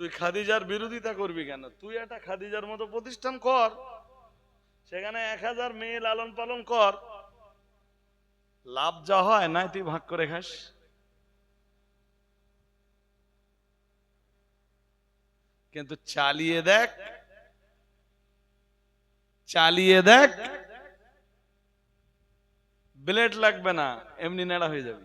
তুই খাদিজার বিরোধিতা করবি কেন? তুই একটা খাদিজার মতো প্রতিষ্ঠান কর। সেখানে এক হাজার মেয়ে লালন পালন কর। লাভ যা হয়, নাই তুই ভাগ করে খাস। কিন্তু চালিয়ে দেখ চালিয়ে দেখ, ব্লেড লাগবে না, এমনি নেড়া হয়ে যাবে।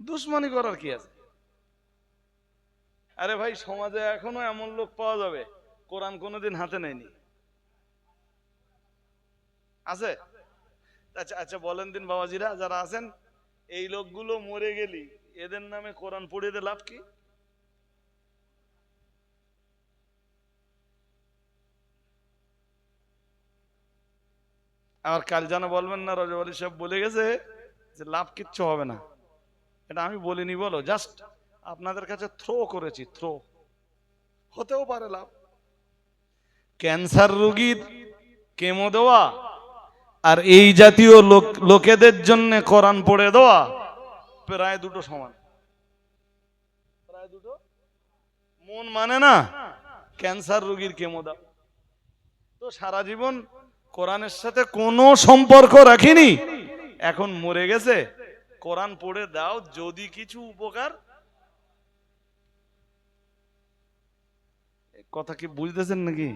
দুশ্মনী করার কি আছে? আরে ভাই, সমাজে এখনও এমন লোক পাওয়া যাবে, কোরআন কোনোদিন হাতে নেয়নি। আছে? আচ্ছা আচ্ছা বলেন দিন বাবাজিরা, যারা আছেন, এই লোকগুলো মরে গেলি, এদের নামে কোরআন পড়িয়ে দে, লাভ কি? আর কাল যেন বলবেন না রজব আলী সাহেব বলে গেছে যে, লাভ কিচ্ছু হবে না। এটা আমি বলিনি, বলো। জাস্ট আপনাদের কাছে থ্রো করেছি থ্রো হতেও পারে লাভ। ক্যান্সার রোগীর কেমো দেওয়া আর এই জাতীয় লোক, লোকেদের জন্য কোরআন পড়ে দেওয়া প্রায় দুটো সমান। প্রায় দুটো? মন মানে না ক্যান্সার রোগীর কেমো দাও তো সারা জীবন কোরআনের সাথে কোনো সম্পর্ক রাখিনি, এখন মরে গেছে। কোরআন পড়ে দাও যদি কিছু উপকার। কথা কি বুঝতেছেন নাকি?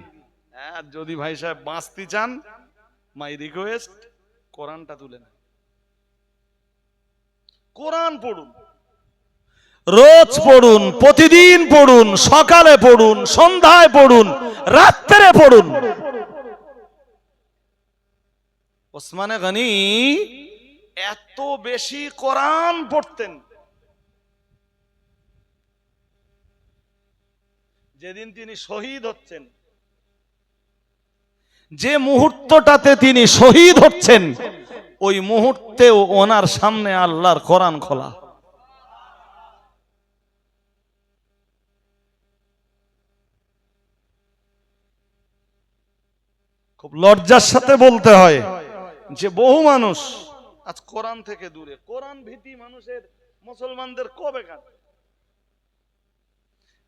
হ্যাঁ যদি ভাই সাহেব বাঁচতে চান মাই রিকোয়েস্ট কোরআনটা তুলে নেন। কোরআন পড়ুন। রোজ পড়ুন প্রতিদিন পড়ুন সকালে পড়ুন সন্ধ্যায় পড়ুন রাত্রে পড়ুন। ওসমানে গনি এত বেশি কোরআন পড়তেন। যেদিন তিনি শহীদ হচ্ছেন, যে মুহূর্তটাতে তিনি শহীদ হচ্ছেন, ওই মুহূর্তেও ওনার সামনে আল্লাহর কোরআন খোলা। খুব লজ্জার সাথে বলতে হয় যে বহু মানুষ আজ কোরআন থেকে দূরে। কোরআন ভীতি মানুষের, মুসলমানদের কবে কাটে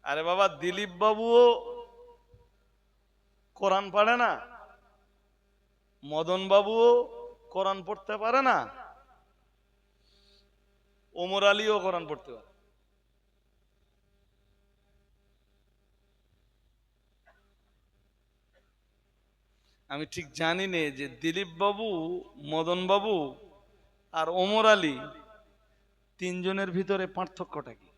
আরে বাবা, দিলীপ বাবুও কোরআন পারে না? মদন বাবুও কোরআন পড়তে পারে না? ওমর আলীও কোরআন পড়তে পারে আমি ঠিক জানি নে যে দিলীপ বাবু, মদন বাবু আর ওমর আলী তিনজনের ভিতরে পার্থক্যটা কি?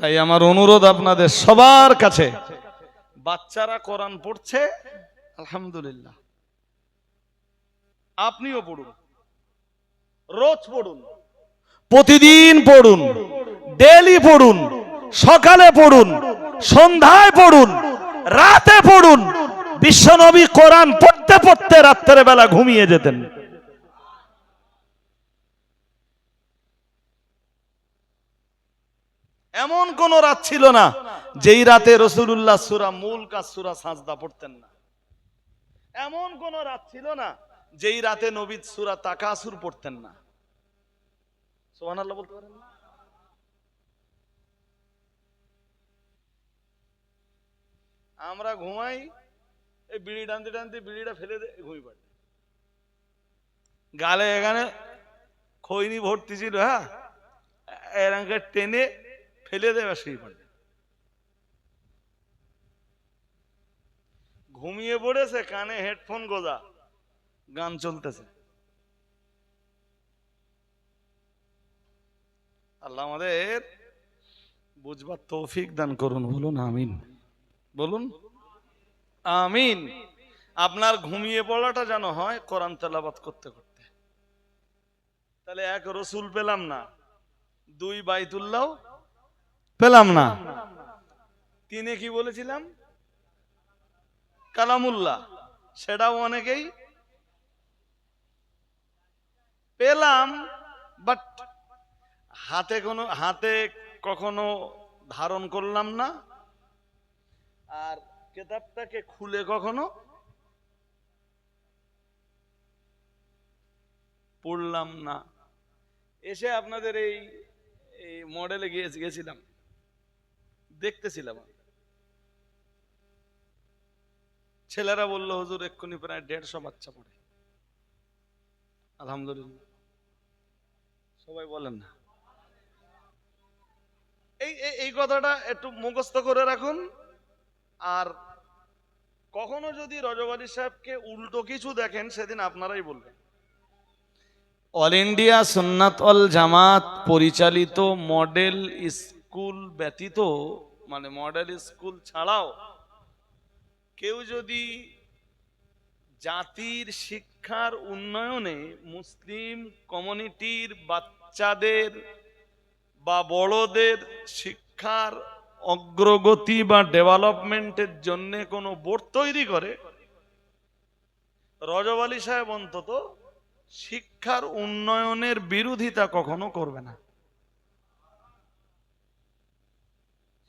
তাই আমার অনুরোধ আপনাদের সবার কাছে, বাচ্চারা কোরআন পড়ছে, আলহামদুলিল্লাহ। আপনিও পড়ুন, রোজ পড়ুন, প্রতিদিন পড়ুন ডেলি পড়ুন সকালে পড়ুন, সন্ধ্যায় পড়ুন, রাতে পড়ুন। বিশ্বনবী কোরআন পড়তে পড়তে রাত্রের বেলা ঘুমিয়ে যেতেন। এমন কোন রাত ছিল না যেই রাতে রসুল্লাহ সুরা মূল কাজ সুরা সাজদা পড়তেন না। এমন কোন রাত ছিল না যেই রাতে নবীদ সুরা তাকাসুর পড়তেন না। সোহানাল্লাহ বলতে পারেন না? আমরা ঘুমাই, এই বিড়ি টানতে টানতে বিড়িটা ফেলে ঘুমিয়ে পড়ে। গালে এখানে খৈনি ভর্তি ছিল হ্যাঁ? এরকম টেনে ফেলে দেবে সেই পড়ে। ঘুমিয়ে পড়েছে, কানে হেডফোন গোজা, গান চলতেছে। আল্লাহ আমাদের বুঝবার তৌফিক দান করুন, বলুন আমিন। বলুন। আমিন। আপনার ঘুমিয়ে পড়াটা যেন হয় কোরআন তেলাবাত করতে করতে। তাহলে এক রসুল পেলাম না, দুই বাইতুল্লাহ পেলাম না। তিনে কি বলেছিলাম? কালামুল্লাহ, সেটাও অনেকেই পেলাম বাট হাতে কোনো, হাতে কখনো ধারণ করলাম না। আর কেতাবটাকে খুলে কখনো? পড়লাম না। এসে আপনাদের এই এই মডেলে গিয়ে, গেছিলাম। দেখতেছিলাম। ছেলেরা বলল, হুজুর, এক্ষুনি প্রায় দেড়শো বাচ্চা পড়ে। আলহামদুলিল্লাহ। সবাই বলেন না। এই- এই কথাটা একটু মুখস্থ করে রাখুন। আর কখনো যদি রজবাড়ি সাহেবকে উল্টো কিছু দেখেন, সেদিন আপনারাই বলবেন। All India Sunnat all Jamaat পরিচালিত মডেল স্কুল ব্যতীত মানে মডেল স্কুল ছাড়াও কেউ যদি জাতির শিক্ষার উন্নয়নে মুসলিম কমিউনিটির বাচ্চাদের বা বড়দের শিক্ষার অগ্রগতি বা ডেভেলপমেন্টের জন্য কোনো বোর্ড তৈরি করে। রজব আলী সাহেব অন্তত শিক্ষার উন্নয়নের বিরোধিতা কখনো করবে না।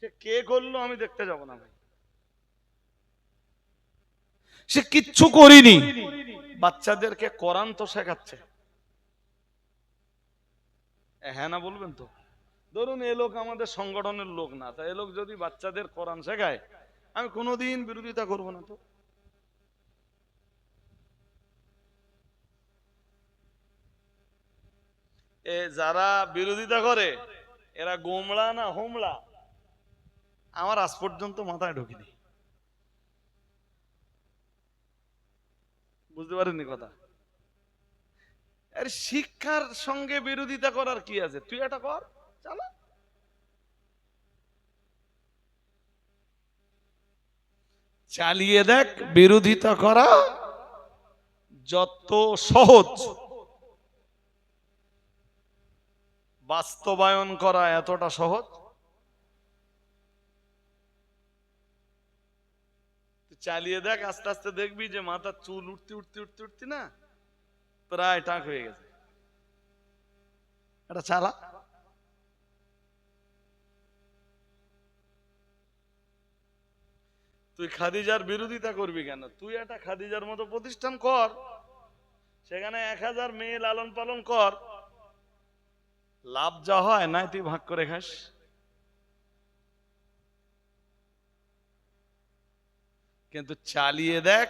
সে কে করল আমি দেখতে যাব না ভাই। সে কিচ্ছু করিনি। বাচ্চাদেরকে কোরআন তো শেখাচ্ছে। হ্যাঁ না বলবেন তো? ধরুন এ লোক আমাদের সংগঠনের লোক না, তা এ লোক যদি বাচ্চাদের কোরআন শেখায়, আমি কোনোদিন বিরোধিতা করব না তো। এ যারা বিরোধিতা করে, এরা গোমড়া না হোমড়া? আমার আজ পর্যন্ত মাথায় ঢুকিনি। বুঝতে পারেননি কথা? আরে শিক্ষার সঙ্গে বিরোধিতা করার কি আছে? তুই এটা কর। চালা। চালিয়ে দেখ, বিরোধিতা করা যত সহজ। বাস্তবায়ন করা এতটা সহজ। চালিয়ে দেখ, আস্তে আস্তে দেখবি যে মাথার চুল উঠতে উঠতে উঠতে উঠতে না প্রায় টাক হয়ে গেছে। এটা চালা। তুই খাদিজার বিরোধিতা করবি কেন? তুই একটা খাদিজার মতো প্রতিষ্ঠান কর, সেখানে এক হাজার মেয়ে লালন পালন কর। লাভ যা হয়, নাই তুই ভাগ করে খাস। কিন্তু চালিয়ে দেখ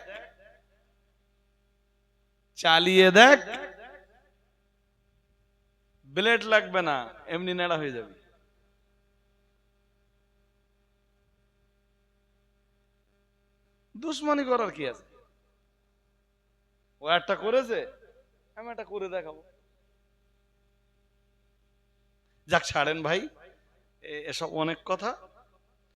চালিয়ে দেখ, ব্লেড লাগবে না, এমনি নেড়া হয়ে যাবে। দুশ্মনী করার কি আছে? ও একটা করেছে, আমি একটা করে দেখাবো। যাক, ছাড়েন ভাই এসব অনেক কথা।